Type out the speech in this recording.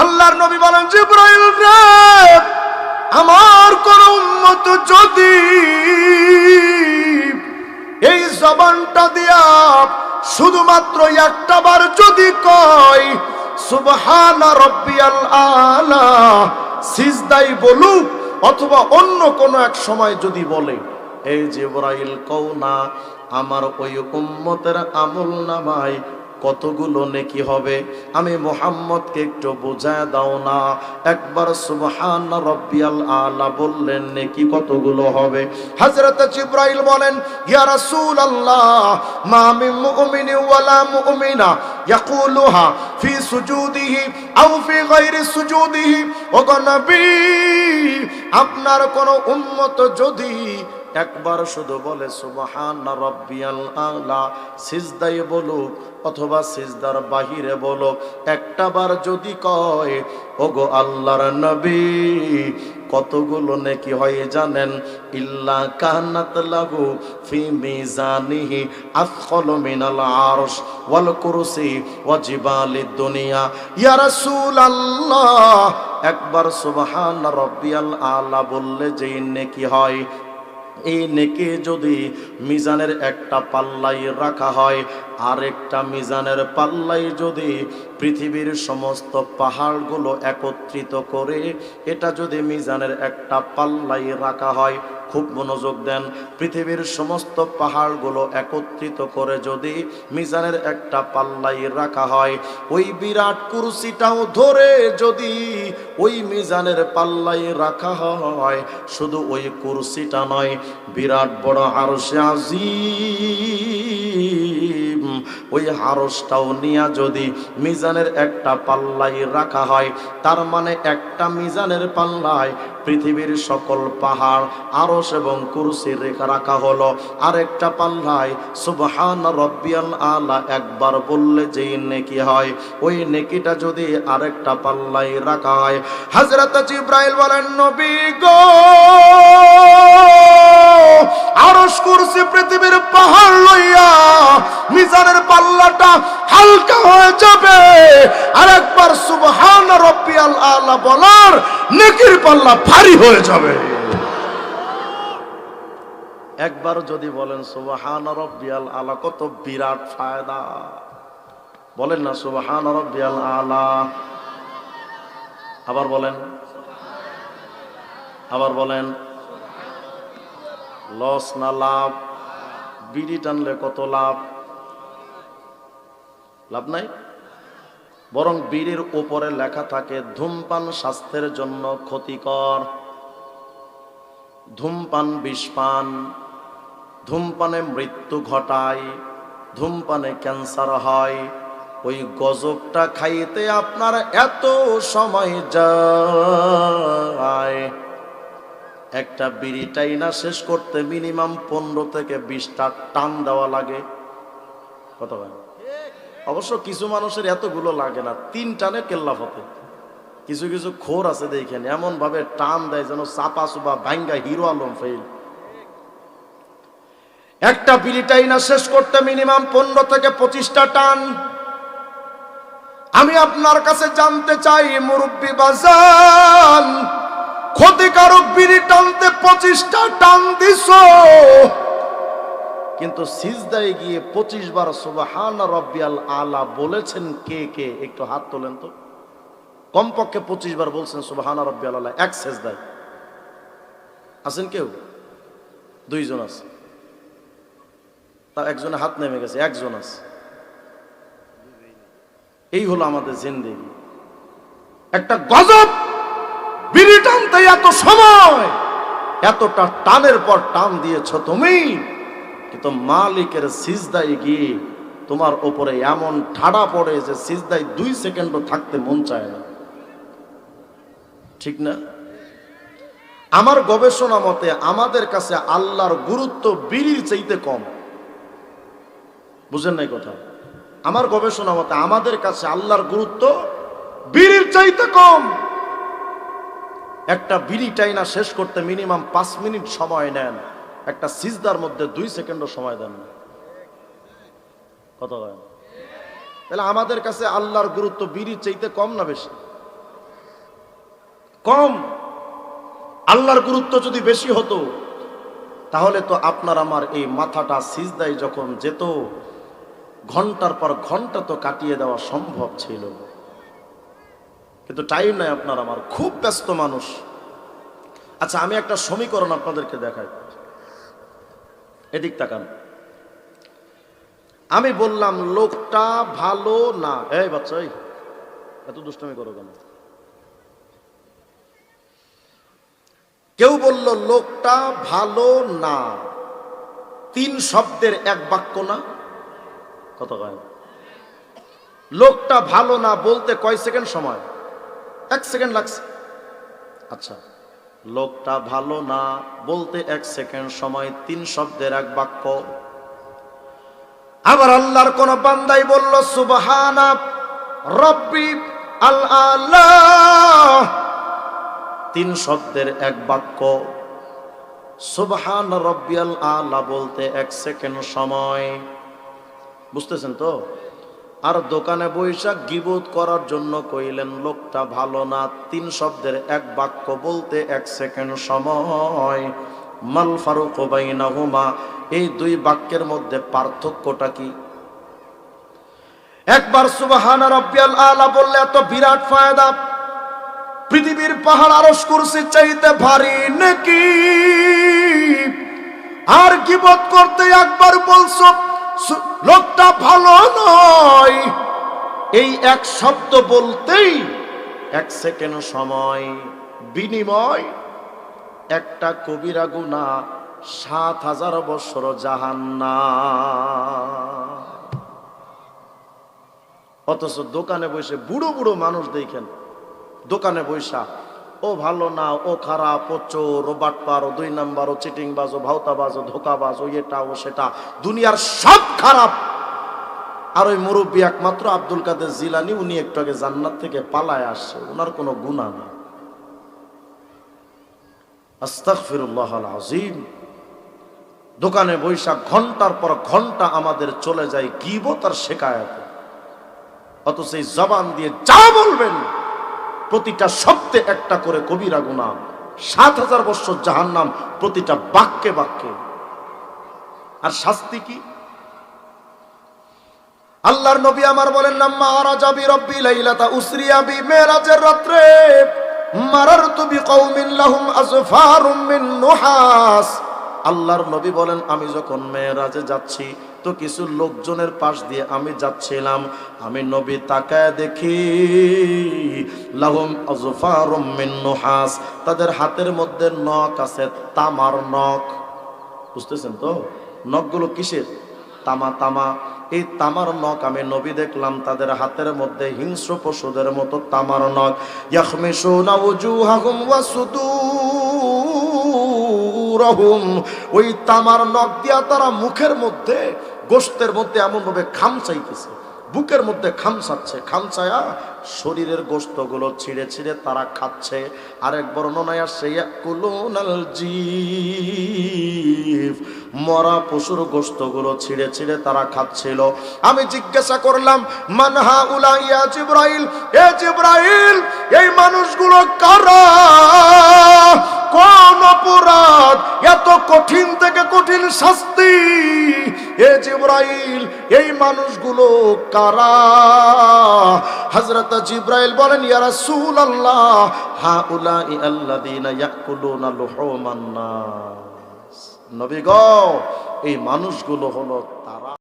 আল্লাহর নবী বলেন, জিব্রাইল রে, আমার কোন উম্মত যদি এই জবানটা দিয়া শুধুমাত্র একটা বার যদি কয়, সুবহানা রব্বিয়াল আলা সিজদাই বলুক অথবা অন্য কোনো এক সময় যদি বলে এই জিব্রাইল, কও না, আমার ওই উম্মতের আমল নামায় কতগুলো নেকি হবে? আমি মোহাম্মদকে একটু বোঝায় দাও না। একবার সুবহান রব্বিয়াল আলা বললেন, নেকি কতগুলো হবে? হযরত জিব্রাইল বলেন, ইয়া রাসূলুল্লাহ, মা মিন মুমিনি ওয়ালা মুমিনা ইয়াকুলুহা ফি সুজুদিহি আও ফি গায়রি সুজুদিহি। ও গো নবী, আপনার কোন উম্মত যদি একবার শুধু বলে সুবাহান রব্বিয়াল আলা। সিজদাই বলুক অথবা সিজদার বাহিরে বলো একটা বার যদি কয়, ওগো আল্লাহর নবী, কতগুলো নেকি হয় জানেন? ইল্লা কানাত লাগু ফি মিজানিহি আফখলু মিনাল আরশ ওয়াল কুরসি ওয়া জিবালিদ দুনিয়া। ইয়া রাসূলুল্লাহ, একবার সুবহান রব্বিয়াল আলা বললে যেই নেকি হয় এই নেকে যদি মিজানের একটা পাল্লাই রাখা হয় আর একটা মিজানের পাল্লাই যদি পৃথিবীর সমস্ত পাহাড়গুলো একত্রিত করে এটা যদি মিজানের একটা পাল্লাই রাখা হয়, খুব মনোযোগ দেন। পৃথিবীর সমস্ত পাহাড়গুলো একত্রিত করে যদি মিজানের একটা পাল্লাই রাখা হয়, ওই বিরাট কুরসিটাও ধরে যদি ওই মিজানের পাল্লাই রাখা হয়, শুধু ওই কুরসিটা নয়, বিরাট বড় আরশে আজিম ওই হারসটাও নিয়া যদি মিজানের একটা পাল্লাই রাখা হয়, তার মানে একটা মিজানের পাল্লায় পৃথিবীর সকল পাহাড়, আরস এবং কুরসি রেখা রাখা হলো। আরেকটা পাল্লায় সুবহান রব্বিয়াল আলা একবার বললে যেই নেকি হয়, ওই নেকিটা যদি আরেকটা পাল্লাই রাখা হয়। হযরত জিব্রাইল বলেন, নবী গো! আরস কুরসি পৃথিবীর পাহাড় লইয়া মিজানের পাল্লাটা হালকা হয়ে যাবে। আর একবার সুবহান রব্বিয়াল আলা বলার নেকির পাল্লা ভারী হয়ে যাবে। একবার যদি বলেন সুবহান রব্বিয়াল আলা, কত বিরাট ফায়দা। বলেন না সুবহান রব্বিয়াল আলা। আবার বলেন আবার বলেন লস না লাভ? বিড়ি টানলে কত লাভ? লাভ নাই? বরং বিড়ির উপরে লেখা থাকে, ধূমপান স্বাস্থ্যের জন্য ক্ষতিকর। ধূমপান বিষপান ধূমপানে মৃত্যু ঘটায়, ধূমপানে ক্যান্সার হয়। ওই গজবটা খাইতে আপনার এত সময় যায়। একটা বিড়িটাই না শেষ করতে মিনিমাম পনেরো থেকে বিশটা টান দেওয়া লাগে। কত অবশ্য কিছু মানুষের এতগুলো লাগে না, তিন টানে কেল্লা ফতে। কিছু কিছু খোর আছে দেখেন এমন ভাবে টান দেয় যেন চাপা সুপা ভাঙ্গা হিরো আলম ফেল একটা বিড়িটাই না শেষ করতে মিনিমাম পনেরো থেকে পঁচিশটা টান। আমি আপনার কাছে জানতে চাই, মুরব্বী বাজান ক্ষতিকারক বিড়ি টানতে পঁচিশটা টান দিস কিন্তু সিজদায় গিয়ে পঁচিশ বার সুবাহান রব্বিয়াল আলা বলেছেন কে কে? একটু হাত তোলেন তো। কমপক্ষে পঁচিশ বার বলছেন সুবাহান রব্বিয়াল আলা, এক সেজদায়। আছেন কেউ? দুইজন আছে। তার একজনে হাত নেমে গেছে, একজন আছে। এই হলো আমাদের জিন্দেগি। একটা গজব বিড়ি এত সময়, এতটা টানের পর টান দিয়েছ তুমি। কিন্তু মালিকের সিজদায় গিয়ে তোমার ওপরে এমন ঠাড়া পড়ে যে সিজদায় দুই সেকেন্ডও থাকতে মন চায় না। ঠিক না? আমার গবেষণা মতে আমাদের কাছে আল্লাহর গুরুত্ব বিড়ির চাইতে কম। বুঝেন নাই কথা? আমার গবেষণা মতে আমাদের কাছে আল্লাহর গুরুত্ব বিড়ির চাইতে কম। একটা বিড়ি টাইনা শেষ করতে মিনিমাম পাঁচ মিনিট সময় নেন। একটা সিজদার মধ্যে দুই সেকেন্ডও সময় দেন কত তাহলে আমাদের কাছে আল্লাহর গুরুত্ব বিড়ির চাইতে কম না বেশি? কম। আল্লাহর গুরুত্ব যদি বেশি হতো, তাহলে তো আপনার আমার এই মাথাটা সিজদায় যখন যেত, ঘণ্টার পর ঘণ্টা তো কাটিয়ে দেওয়া সম্ভব ছিল। কিন্তু টাইম নাই আপনার আমার। খুব ব্যস্ত মানুষ। আচ্ছা আমি একটা সমীকরণ আপনাদেরকে দেখাই। এদিক তাকান। আমি বললাম, লোকটা ভালো না। এই বাচ্চা এত দুষ্টমি করো কেন? কেউ বলল, লোকটা ভালো না। তিন শব্দের এক বাক্য না? কত কয় লোকটা ভালো না বলতে কয় সেকেন্ড সময়? এক সেকেন্ড লাগছে। আচ্ছা লোকটা ভালো না বলতে এক সেকেন্ড সময় তিন শব্দের এক বাক্য। আবার আল্লাহর কোন বান্দাই বলল সুবহানা রব্বি আল আল্লাহ তিন শব্দের এক বাক্য। সুবহান রব্বিয়াল আলা বলতে এক সেকেন্ড সময়। বুঝতেছেন তো? আর দোকানে বৈশাখ গিবোধ করার জন্য কইলেন, লোকটা ভালো না। তিন শব্দের এক বাক্য বলতে এক সেকেন্ড সময়। মাল ফারুক হুমা এই দুই বাক্যের মধ্যে পার্থক্যটা কি? একবার সুবহান রব্বিয়াল আলা বললে, এত বিরাট ফায়দা। পৃথিবীর পাহাড় আরস কুরসি চাইতে ভারী নাকি? আর গিবত করতে একবার বলছো লোকটা ভালো নয়। এই এক শব্দ বলতেই এক সেকেন্ড সময় বিনিময়। একটা কবিরা গুণা সাত হাজার বছর জাহান্না অথচ দোকানে বসে বুড়ো বুড়ো মানুষ দেখেন। দোকানে বৈশা ও ভালো না, ও খারাপ, ও চোর, ও বাটপার, ও দুই নাম্বার, ও চিটিং বাজ ও ভাওতাবাজ, ও ধোকাবাজ, ও এটা ও সেটা। দুনিয়ার সব খারাপ। আর ওই মুরব্বী একমাত্র আব্দুল কাদের জিলানি, উনি একটু আগে জান্নাত থেকে পালায় আসছে। ওনার কোনো গুণা নেই। আজিম দোকানে বৈশাখ, ঘণ্টার পর ঘণ্টা আমাদের চলে যায় গিবত আর শেখায়তে অথচ এই জবান দিয়ে যা বলবেন প্রতিটা শব্দে একটা করে কবিরা গুণা সাত হাজার বছর জাহান নাম প্রতিটা বাক্যে বাক্যে। আর শাস্তি কি? আল্লাহর নবী আমার বলেন না মারা যাবি রব্বি লাইলাতা উসরিয়া বি মেরাজের রাত্রে। মারার তুবি কওমিন লাহুম আজফারুম মিন নুহাস। আল্লাহর নবী বলেন, আমি যখন মেয়েরাজে যাচ্ছি তো কিছু লোকজনের পাশ দিয়ে আমি যাচ্ছিলাম। আমি নবী তাকায় দেখি, লাহুম তাদের হাতের মধ্যে নখ আছে, তামার নখ। বুঝতেছেন তো? নখগুলো কিসের? তামা তামা। এই তামার নখ আমি নবী দেখলাম, তাদের হাতের মধ্যে হিংস্র পশুদের মতো তামার নখ। ইয়াখমিশুনা উজুহাহুম ওয়া সুদুরহুম ওই তামার নখ দিয়া তারা মুখের মধ্যে গোশতের মধ্যে এমন ভাবে খামচাইতেছে বুকের মধ্যে খামসাচ্ছে খামচায়া শরীরের গোস্তগুলো ছিঁড়ে ছিঁড়ে তারা খাচ্ছে। আরেক বর্ণনায় ইয়াকুলুনাল জীব, মরা পশুর গোস্তগুলো ছিঁড়ে ছিঁড়ে তারা খাচ্ছিল। আমি জিজ্ঞাসা করলাম মানহা উলাইয়া জিব্রাইল? এ জিব্রাইল, এই মানুষগুলো কারা? কোন অপরাধ? এত কঠিন থেকে কঠিন শাস্তি। এ জিব্রাইল, এই মানুষগুলো কারা? হযরত জিব্রাইল বলেন, ইয়া রাসূলুল্লাহ, হাউলাই আল্লাযীনা ইয়াকুলুনা লুহুমান নাস। নবী গো, এই মানুষগুলো হলো তা